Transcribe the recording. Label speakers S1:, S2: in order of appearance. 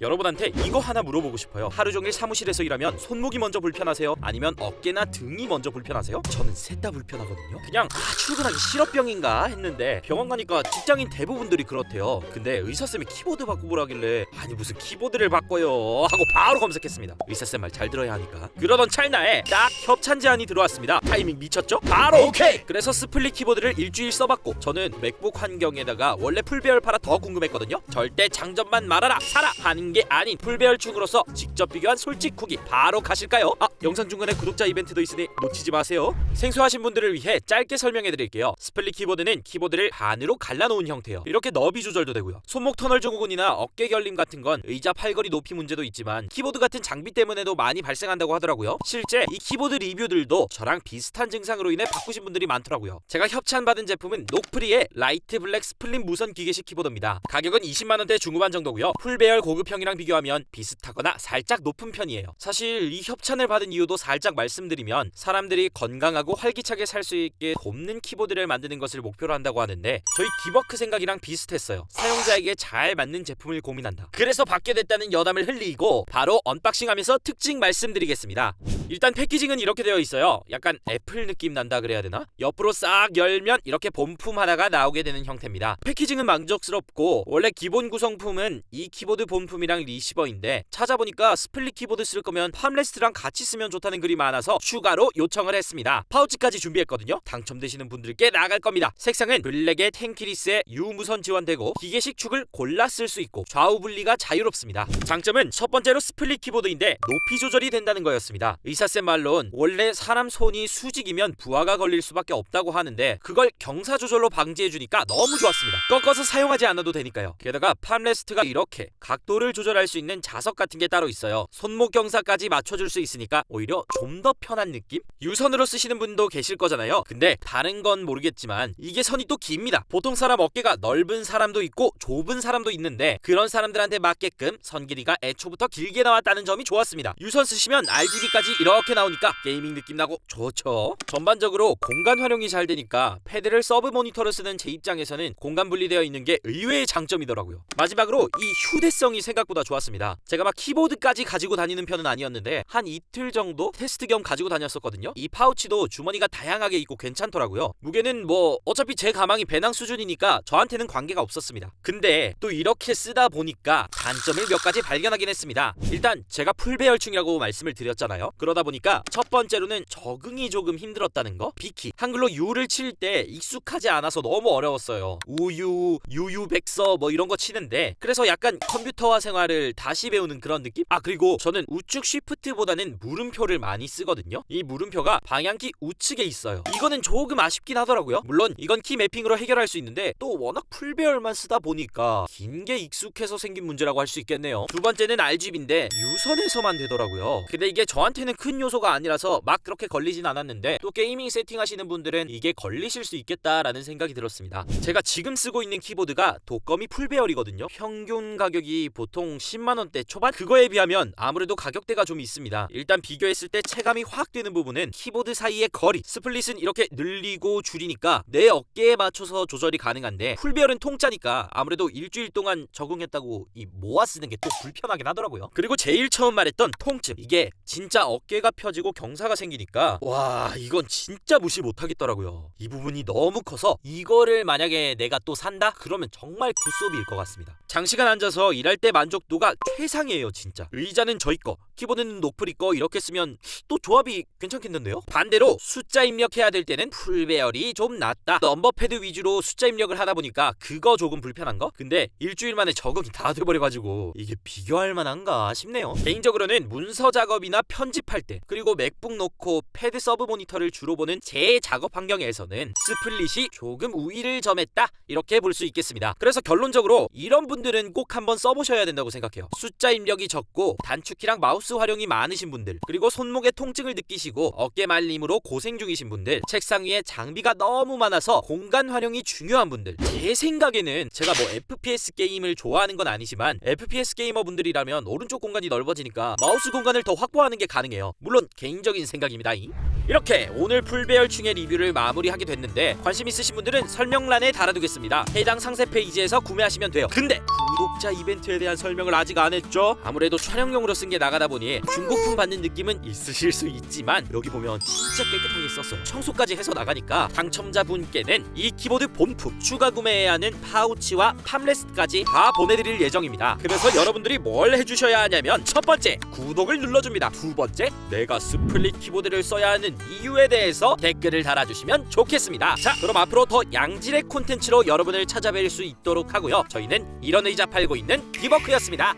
S1: 여러분한테 이거 하나 물어보고 싶어요. 하루 종일 사무실에서 일하면 손목이 먼저 불편하세요? 아니면 어깨나 등이 먼저 불편하세요? 저는 셋 다 불편하거든요. 그냥 아, 출근하기 싫어병인가 했는데 병원 가니까 직장인 대부분들이 그렇대요. 근데 의사쌤이 키보드 바꾸보라길래 아니 무슨 키보드를 바꿔요 하고 바로 검색했습니다. 의사쌤 말 잘 들어야 하니까. 그러던 찰나에 딱 협찬 제안이 들어왔습니다. 타이밍 미쳤죠? 바로 오케이! 그래서 스플릿 키보드를 일주일 써봤고 저는 맥북 환경에다가 원래 풀배열 팔아 더 궁금했거든요. 절대 장점만 말아라 사라 하는 게 아닌 풀배열충으로서 직접 비교한 솔직 후기 바로 가실까요? 아 영상 중간에 구독자 이벤트도 있으니 놓치지 마세요. 생소하신 분들을 위해 짧게 설명해 드릴게요. 스플릿 키보드는 키보드를 반으로 갈라놓은 형태요. 이렇게 너비 조절도 되고요. 손목 터널 증후군이나 어깨 결림 같은 건 의자 팔걸이 높이 문제도 있지만 키보드 같은 장비 때문에도 많이 발생한다고 하더라고요. 실제 이 키보드 리뷰들도 저랑 비슷한 증상으로 인해 바꾸신 분들이 많더라고요. 제가 협찬받은 제품은 녹프리의 라이트 블랙 스플릿 무선 기계식 키보드입니다. 가격은 20만 원대 중후반 정도고요. 풀배열 고급 형 이랑 비교하면 비슷하거나 살짝 높은 편이에요. 사실 이 협찬을 받은 이유도 살짝 말씀드리면 사람들이 건강하고 활기차게 살 수 있게 돕는 키보드를 만드는 것을 목표로 한다고 하는데 저희 디버크 생각이랑 비슷했어요. 사용자에게 잘 맞는 제품을 고민한다. 그래서 받게 됐다는 여담을 흘리고 바로 언박싱하면서 특징 말씀드리겠습니다. 일단 패키징은 이렇게 되어 있어요. 약간 애플 느낌 난다 그래야 되나? 옆으로 싹 열면 이렇게 본품 하나가 나오게 되는 형태입니다. 패키징은 만족스럽고 원래 기본 구성품은 이 키보드 본품이 랑 리시버인데 찾아보니까 스플릿 키보드 쓸 거면 팜레스트랑 같이 쓰면 좋다는 글이 많아서 추가로 요청을 했습니다. 파우치까지 준비했거든요. 당첨되시는 분들께 나갈 겁니다. 색상은 블랙에 텐키리스에 유무선 지원되고 기계식 축을 골라 쓸 수 있고 좌우 분리가 자유롭습니다. 장점은 첫 번째로 스플릿 키보드인데 높이 조절이 된다는 거였습니다. 의사쌤 말론 원래 사람 손이 수직이면 부하가 걸릴 수밖에 없다고 하는데 그걸 경사 조절로 방지해 주니까 너무 좋았습니다. 꺾어서 사용하지 않아도 되니까요. 게다가 팜레스트가 이렇게 각도를 조절할 수 있는 자석 같은 게 따로 있어요. 손목 경사까지 맞춰줄 수 있으니까 오히려 좀 더 편한 느낌? 유선으로 쓰시는 분도 계실 거잖아요. 근데 다른 건 모르겠지만 이게 선이 또 깁니다. 보통 사람 어깨가 넓은 사람도 있고 좁은 사람도 있는데 그런 사람들한테 맞게끔 선 길이가 애초부터 길게 나왔다는 점이 좋았습니다. 유선 쓰시면 RGB까지 이렇게 나오니까 게이밍 느낌 나고 좋죠. 전반적으로 공간 활용이 잘 되니까 패드를 서브 모니터로 쓰는 제 입장에서는 공간 분리되어 있는 게 의외의 장점이더라고요. 마지막으로 이 휴대성이 생각보다 좋았습니다. 제가 막 키보드까지 가지고 다니는 편은 아니었는데 한 이틀 정도 테스트 겸 가지고 다녔었거든요. 이 파우치도 주머니가 다양하게 있고 괜찮더라고요. 무게는 뭐 어차피 제 가방이 배낭 수준이니까 저한테는 관계가 없었습니다. 근데 또 이렇게 쓰다 보니까 단점을 몇 가지 발견하긴 했습니다. 일단 제가 풀배열충이라고 말씀을 드렸잖아요. 그러다 보니까 첫 번째로는 적응이 조금 힘들었다는 거. 비키 한글로 유를 칠 때 익숙하지 않아서 너무 어려웠어요. 우유, 유유백서 뭐 이런 거 치는데 그래서 약간 컴퓨터화 생활 을 다시 배우는 그런 느낌? 아 그리고 저는 우측 쉬프트보다는 물음표를 많이 쓰거든요. 이 물음표가 방향키 우측에 있어요. 이거는 조금 아쉽긴 하더라고요. 물론 이건 키 매핑으로 해결할 수 있는데 또 워낙 풀배열만 쓰다 보니까 긴 게 익숙해서 생긴 문제라고 할 수 있겠네요. 두 번째는 RGB인데 유선에서만 되더라고요. 근데 이게 저한테는 큰 요소가 아니라서 막 그렇게 걸리진 않았는데 또 게이밍 세팅 하시는 분들은 이게 걸리실 수 있겠다라는 생각이 들었습니다. 제가 지금 쓰고 있는 키보드가 독거미 풀배열이거든요. 평균 가격이 보통 10만 원대 초반 그거에 비하면 아무래도 가격대가 좀 있습니다. 일단 비교했을 때 체감이 확 되는 부분은 키보드 사이의 거리. 스플릿은 이렇게 늘리고 줄이니까 내 어깨에 맞춰서 조절이 가능한데 풀배열은 통짜니까 아무래도 일주일 동안 적응했다고 이 모아 쓰는 게 또 불편하긴 하더라고요. 그리고 제일 처음 말했던 통증. 이게 진짜 어깨가 펴지고 경사가 생기니까 와 이건 진짜 무시 못하겠더라고요. 이 부분이 너무 커서 이거를 만약에 내가 또 산다? 그러면 정말 굿소비일 것 같습니다. 장시간 앉아서 일할 때 만족도가 최상이에요 진짜. 의자는 저희 거, 키보드는 노프리 거 이렇게 쓰면 또 조합이 괜찮겠는데요? 반대로 숫자 입력해야 될 때는 풀 배열이 좀 낫다. 넘버 패드 위주로 숫자 입력을 하다 보니까 그거 조금 불편한 거? 근데 일주일 만에 적응이 다 돼버려가지고 이게 비교할 만한가 싶네요. 개인적으로는 문서 작업이나 편집할 때 그리고 맥북 놓고 패드 서브 모니터를 주로 보는 제 작업 환경에서는 스플릿이 조금 우위를 점했다 이렇게 볼 수 있겠습니다. 그래서 결론적으로 이런 분들은 꼭 한번 써보셔야 된다고 생각해요. 숫자 입력이 적고 단축키랑 마우스 활용이 많으신 분들 그리고 손목에 통증을 느끼시고 어깨 말림으로 고생 중이신 분들 책상 위에 장비가 너무 많아서 공간 활용이 중요한 분들 제 생각에는 제가 뭐 FPS 게임을 좋아하는 건 아니지만 FPS 게이머 분들이라면 오른쪽 공간이 넓어지니까 마우스 공간을 더 확보하는 게 가능해요. 물론 개인적인 생각입니다. 이. 이렇게 오늘 풀배열충의 리뷰를 마무리하게 됐는데 관심 있으신 분들은 설명란에 달아두겠습니다. 해당 상세 페이지에서 구매하시면 돼요. 근데 구독자 이벤트에 대한 설명을 아직 안 했죠? 아무래도 촬영용으로 쓴 게 나가다 보니 중고품 받는 느낌은 있으실 수 있지만 여기 보면 진짜 깨끗하게 썼어요. 청소까지 해서 나가니까 당첨자분께는 이 키보드 본품 추가 구매해야 하는 파우치와 팜레스까지 다 보내드릴 예정입니다. 그래서 여러분들이 뭘 해주셔야 하냐면 첫 번째 구독을 눌러줍니다. 두 번째 내가 스플릿 키보드를 써야 하는 이유에 대해서 댓글을 달아주시면 좋겠습니다. 자 그럼 앞으로 더 양질의 콘텐츠로 여러분을 찾아뵐 수 있도록 하고요. 저희는 이런 의자 팔고 있는 디버크였습니다.